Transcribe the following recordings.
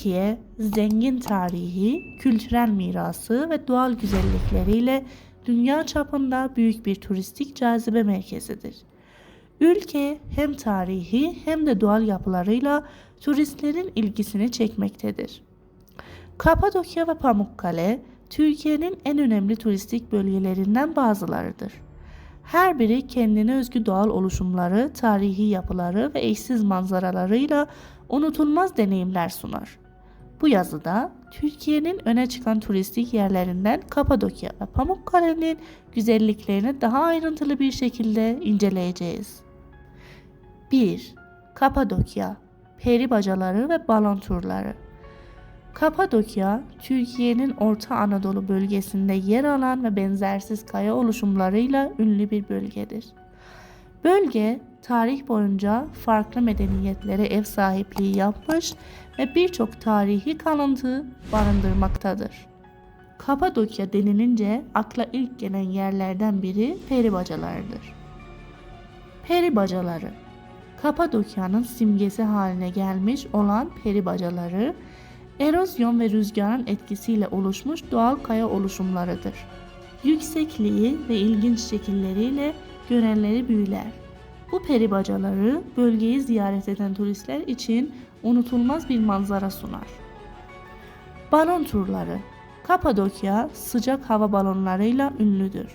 Türkiye zengin tarihi, kültürel mirası ve doğal güzellikleriyle dünya çapında büyük bir turistik cazibe merkezidir. Ülke hem tarihi hem de doğal yapılarıyla turistlerin ilgisini çekmektedir. Kapadokya ve Pamukkale Türkiye'nin en önemli turistik bölgelerinden bazılarıdır. Her biri kendine özgü doğal oluşumları, tarihi yapıları ve eşsiz manzaralarıyla unutulmaz deneyimler sunar. Bu yazıda Türkiye'nin öne çıkan turistik yerlerinden Kapadokya ve Pamukkale'nin güzelliklerini daha ayrıntılı bir şekilde inceleyeceğiz. 1. Kapadokya Peri bacaları ve balon turları Kapadokya, Türkiye'nin Orta Anadolu bölgesinde yer alan ve benzersiz kaya oluşumlarıyla ünlü bir bölgedir. Bölge, tarih boyunca farklı medeniyetlere ev sahipliği yapmış ve birçok tarihi kalıntı barındırmaktadır. Kapadokya denilince akla ilk gelen yerlerden biri peri bacalarıdır. Peri bacaları Kapadokya'nın simgesi haline gelmiş olan peri bacaları, erozyon ve rüzgarın etkisiyle oluşmuş doğal kaya oluşumlarıdır. Yüksekliği ve ilginç şekilleriyle görenleri büyüler. Bu peri bacaları bölgeyi ziyaret eden turistler için unutulmaz bir manzara sunar. Balon turları Kapadokya sıcak hava balonlarıyla ünlüdür.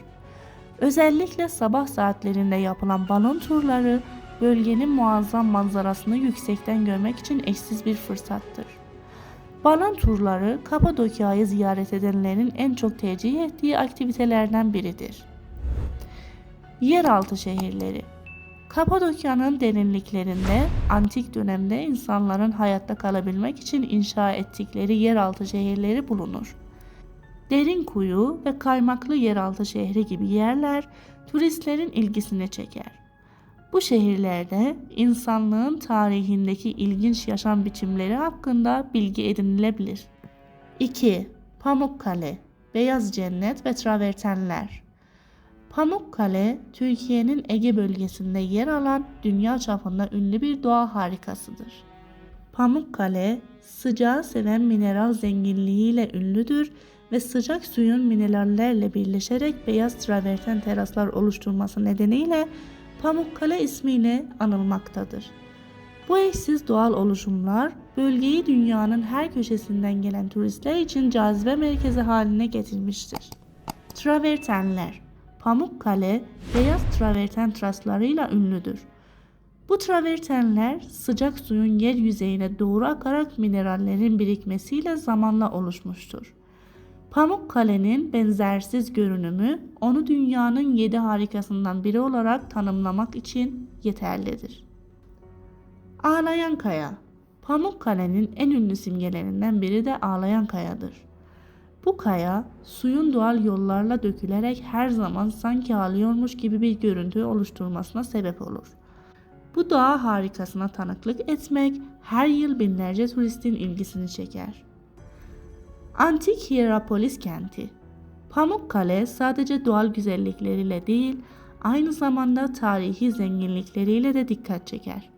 Özellikle sabah saatlerinde yapılan balon turları bölgenin muazzam manzarasını yüksekten görmek için eşsiz bir fırsattır. Balon turları Kapadokya'yı ziyaret edenlerin en çok tercih ettiği aktivitelerden biridir. Yeraltı şehirleri Kapadokya'nın derinliklerinde antik dönemde insanların hayatta kalabilmek için inşa ettikleri yeraltı şehirleri bulunur. Derin kuyu ve kaymaklı yeraltı şehri gibi yerler turistlerin ilgisini çeker. Bu şehirlerde insanlığın tarihindeki ilginç yaşam biçimleri hakkında bilgi edinilebilir. 2. Pamukkale, Beyaz Cennet ve Travertenler Pamukkale, Türkiye'nin Ege bölgesinde yer alan dünya çapında ünlü bir doğa harikasıdır. Pamukkale, sıcağı seven mineral zenginliğiyle ünlüdür ve sıcak suyun minerallerle birleşerek beyaz traverten teraslar oluşturması nedeniyle Pamukkale ismiyle anılmaktadır. Bu eşsiz doğal oluşumlar bölgeyi dünyanın her köşesinden gelen turistler için cazibe merkezi haline getirmiştir. Travertenler Pamukkale beyaz traverten traslarıyla ünlüdür. Bu travertenler sıcak suyun yer yüzeyine doğru akarak minerallerin birikmesiyle zamanla oluşmuştur. Pamukkale'nin benzersiz görünümü onu dünyanın yedi harikasından biri olarak tanımlamak için yeterlidir. Ağlayan Kaya Pamukkale'nin en ünlü simgelerinden biri de Ağlayan Kaya'dır. Bu kaya suyun doğal yollarla dökülerek her zaman sanki ağlıyormuş gibi bir görüntü oluşturmasına sebep olur. Bu doğa harikasına tanıklık etmek her yıl binlerce turistin ilgisini çeker. Antik Hierapolis kenti. Pamukkale sadece doğal güzellikleriyle değil, aynı zamanda tarihi zenginlikleriyle de dikkat çeker.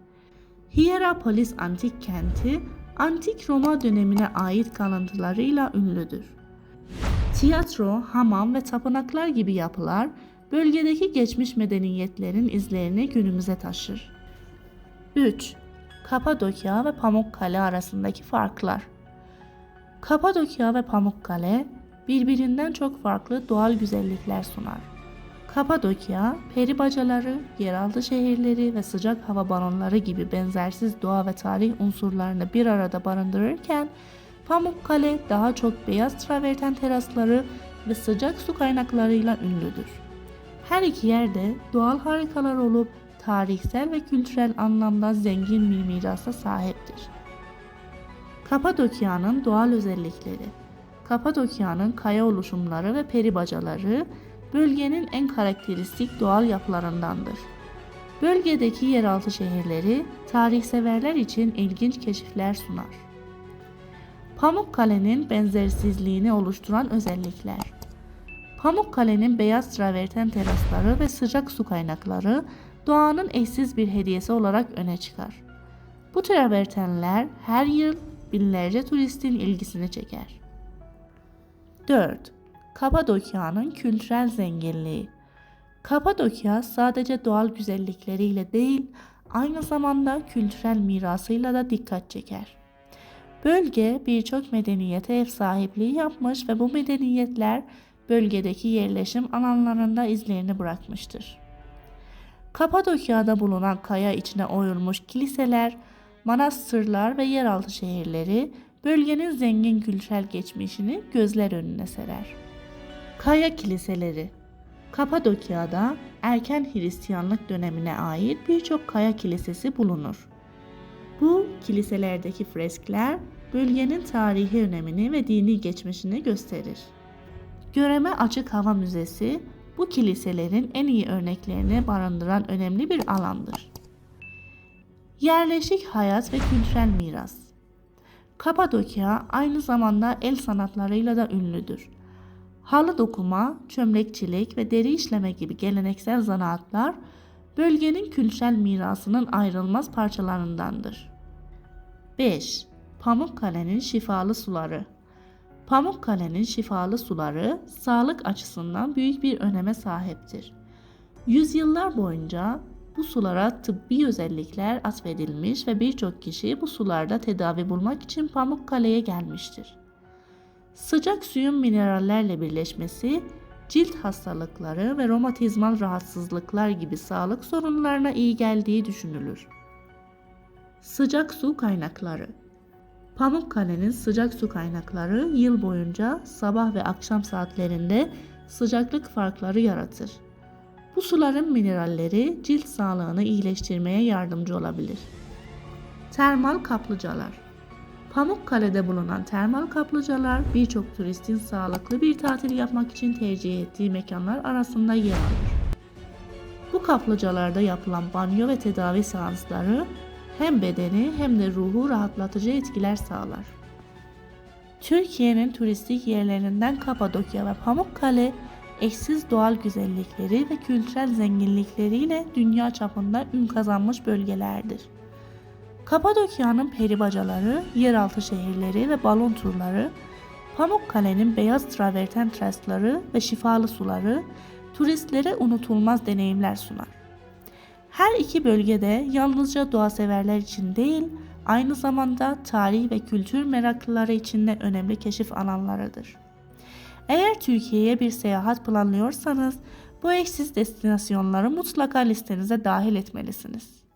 Hierapolis antik kenti, antik Roma dönemine ait kalıntılarıyla ünlüdür. Tiyatro, hamam ve tapınaklar gibi yapılar bölgedeki geçmiş medeniyetlerin izlerini günümüze taşır. 3. Kapadokya ve Pamukkale arasındaki farklar Kapadokya ve Pamukkale birbirinden çok farklı doğal güzellikler sunar. Kapadokya, peri bacaları, yeraltı şehirleri ve sıcak hava balonları gibi benzersiz doğa ve tarih unsurlarını bir arada barındırırken, Pamukkale daha çok beyaz traverten terasları ve sıcak su kaynaklarıyla ünlüdür. Her iki yerde doğal harikalar olup tarihsel ve kültürel anlamda zengin bir mirasa sahiptir. Kapadokya'nın doğal özellikleri Kapadokya'nın kaya oluşumları ve peri bacaları bölgenin en karakteristik doğal yapılarındandır. Bölgedeki yeraltı şehirleri tarihseverler için ilginç keşifler sunar. Pamukkale'nin benzersizliğini oluşturan özellikler Pamukkale'nin beyaz traverten terasları ve sıcak su kaynakları doğanın eşsiz bir hediyesi olarak öne çıkar. Bu travertenler her yıl binlerce turistin ilgisini çeker. 4. Kapadokya'nın kültürel zenginliği Kapadokya sadece doğal güzellikleriyle değil, aynı zamanda kültürel mirasıyla da dikkat çeker. Bölge birçok medeniyete ev sahipliği yapmış ve bu medeniyetler bölgedeki yerleşim alanlarında izlerini bırakmıştır. Kapadokya'da bulunan kaya içine oyulmuş kiliseler, manastırlar ve yeraltı şehirleri bölgenin zengin kültürel geçmişini gözler önüne serer. Kaya kiliseleri Kapadokya'da erken Hristiyanlık dönemine ait birçok kaya kilisesi bulunur. Bu kiliselerdeki freskler bölgenin tarihi önemini ve dini geçmişini gösterir. Göreme Açık Hava Müzesi bu kiliselerin en iyi örneklerini barındıran önemli bir alandır. Yerleşik hayat ve kültürel miras Kapadokya aynı zamanda el sanatlarıyla da ünlüdür. Halı dokuma, çömlekçilik ve deri işleme gibi geleneksel zanaatlar bölgenin kültürel mirasının ayrılmaz parçalarındandır. 5. Pamukkale'nin şifalı suları Pamukkale'nin şifalı suları sağlık açısından büyük bir öneme sahiptir. Yüzyıllar boyunca bu sulara tıbbi özellikler atfedilmiş ve birçok kişi bu sularda tedavi bulmak için Pamukkale'ye gelmiştir. Sıcak suyun minerallerle birleşmesi cilt hastalıkları ve romatizmal rahatsızlıklar gibi sağlık sorunlarına iyi geldiği düşünülür. Sıcak su kaynakları Pamukkale'nin sıcak su kaynakları yıl boyunca sabah ve akşam saatlerinde sıcaklık farkları yaratır. Bu suların mineralleri cilt sağlığını iyileştirmeye yardımcı olabilir. Termal kaplıcalar Pamukkale'de bulunan termal kaplıcalar birçok turistin sağlıklı bir tatil yapmak için tercih ettiği mekanlar arasında yer alır. Bu kaplıcalarda yapılan banyo ve tedavi seansları hem bedeni hem de ruhu rahatlatıcı etkiler sağlar. Türkiye'nin turistik yerlerinden Kapadokya ve Pamukkale eşsiz doğal güzellikleri ve kültürel zenginlikleriyle dünya çapında ün kazanmış bölgelerdir. Kapadokya'nın peribacaları, yeraltı şehirleri ve balon turları, Pamukkale'nin beyaz traverten trestleri ve şifalı suları turistlere unutulmaz deneyimler sunar. Her iki bölgede yalnızca doğa severler için değil, aynı zamanda tarih ve kültür meraklıları için de önemli keşif alanlarıdır. Eğer Türkiye'ye bir seyahat planlıyorsanız bu eşsiz destinasyonları mutlaka listenize dahil etmelisiniz.